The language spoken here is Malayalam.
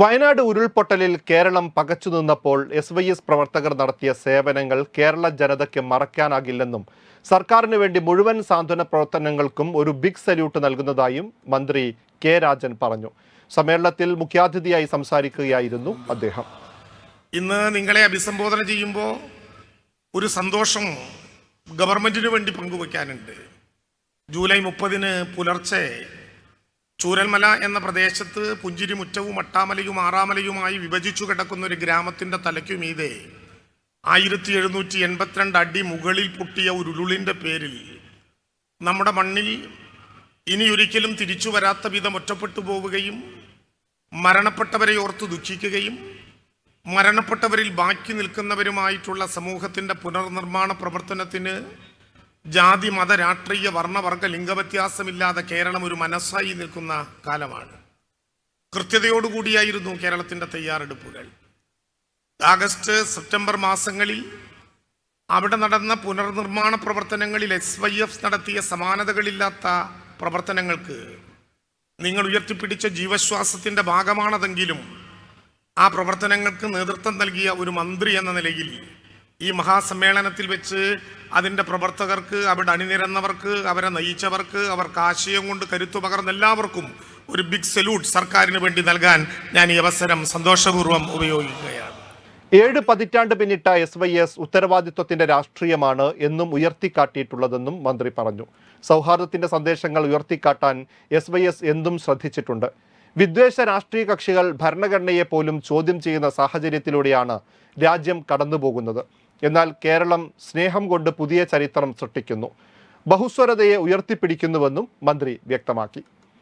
വയനാട് ഉരുൾപൊട്ടലിൽ കേരളം പകച്ചു നിന്നപ്പോൾ എസ് വൈ എസ് പ്രവർത്തകർ നടത്തിയ സേവനങ്ങൾ കേരള ജനതയ്ക്ക് മറക്കാനാകില്ലെന്നും സർക്കാരിന് വേണ്ടി മുഴുവൻ സാന്ത്വന പ്രവർത്തനങ്ങൾക്കും ഒരു ബിഗ് സല്യൂട്ട് നൽകുന്നതായും മന്ത്രി കെ രാജൻ പറഞ്ഞു. സമ്മേളനത്തിൽ മുഖ്യാതിഥിയായി സംസാരിക്കുകയായിരുന്നു അദ്ദേഹം. ഇന്ന് നിങ്ങളെ അഭിസംബോധന ചെയ്യുമ്പോൾ ഒരു സന്തോഷം ഗവൺമെന്റിന് വേണ്ടി പങ്കുവയ്ക്കാനുണ്ട്. ജൂലൈ മുപ്പതിന് പുലർച്ചെ ചൂരൽമല എന്ന പ്രദേശത്ത് പുഞ്ചിരിമുറ്റവും അട്ടാമലയും ആറാമലയുമായി വിഭജിച്ചു കിടക്കുന്ന ഒരു ഗ്രാമത്തിന്റെ തലയ്ക്കുമീതെ ആയിരത്തി എഴുന്നൂറ്റി എൺപത്തിരണ്ട് അടി മുകളിൽ പൊട്ടിയ ഒരു ഉരുളിന്റെ പേരിൽ നമ്മുടെ മണ്ണിൽ ഇനിയൊരിക്കലും തിരിച്ചു വരാത്ത വിധം ഒറ്റപ്പെട്ടു പോവുകയും മരണപ്പെട്ടവരെ ഓർത്ത് ദുഃഖിക്കുകയും മരണപ്പെട്ടവരിൽ ബാക്കി നിൽക്കുന്നവരുമായിട്ടുള്ള സമൂഹത്തിന്റെ പുനർനിർമ്മാണ പ്രവർത്തനത്തിന് ജാതി മത രാഷ്ട്രീയ വർണവർഗ ലിംഗവ്യത്യാസമില്ലാതെ കേരളം ഒരു മനസ്സായി നിൽക്കുന്ന കാലമാണ്. കൃത്യതയോടുകൂടിയായിരുന്നു കേരളത്തിന്റെ തയ്യാറെടുപ്പുകൾ. ആഗസ്റ്റ് സെപ്റ്റംബർ മാസങ്ങളിൽ അവിടെ നടന്ന പുനർനിർമ്മാണ പ്രവർത്തനങ്ങളിൽ എസ് വൈ എഫ് നടത്തിയ സമാനതകളില്ലാത്ത പ്രവർത്തനങ്ങൾക്ക് നിങ്ങൾ ഉയർത്തിപ്പിടിച്ച ജീവശ്വാസത്തിന്റെ ഭാഗമാണതെങ്കിലും ആ പ്രവർത്തനങ്ങൾക്ക് നേതൃത്വം നൽകിയ ഒരു മന്ത്രി എന്ന നിലയിൽ ഈ മഹാസമ്മേളനത്തിൽ വെച്ച് അതിന്റെ പ്രവർത്തകർക്ക് അവിടെ അണിനിരന്നവർക്ക് അവരെ നയിച്ചവർക്ക് അവർക്ക് ആശയം കൊണ്ട് കരുത്തു പകർന്ന എല്ലാവർക്കും ഒരു ബിഗ് സല്യൂട്ട് സർക്കാരിന് വേണ്ടി നൽകാൻ ഞാൻ ഈ അവസരം സന്തോഷപൂർവം ഉപയോഗിക്കുകയാണ്. ഏഴ് പതിറ്റാണ്ട് പിന്നിട്ട എസ് വൈ എസ് ഉത്തരവാദിത്വത്തിന്റെ രാഷ്ട്രീയമാണ് എന്നും ഉയർത്തിക്കാട്ടിയിട്ടുള്ളതെന്നും മന്ത്രി പറഞ്ഞു. സൗഹാർദ്ദത്തിന്റെ സന്ദേശങ്ങൾ ഉയർത്തിക്കാട്ടാൻ എസ് വൈ എസ് എന്തും ശ്രദ്ധിച്ചിട്ടുണ്ട്. വിദ്വേഷ രാഷ്ട്രീയ കക്ഷികൾ ഭരണഘടനയെ പോലും ചോദ്യം ചെയ്യുന്ന സാഹചര്യത്തിലൂടെയാണ് രാജ്യം കടന്നുപോകുന്നത്. എന്നാൽ കേരളം സ്നേഹം കൊണ്ട് പുതിയ ചരിത്രം സൃഷ്ടിക്കുന്നു. ബഹുസ്വരതയെ ഉയർത്തിപ്പിടിക്കുന്നുവെന്നും മന്ത്രി വ്യക്തമാക്കി.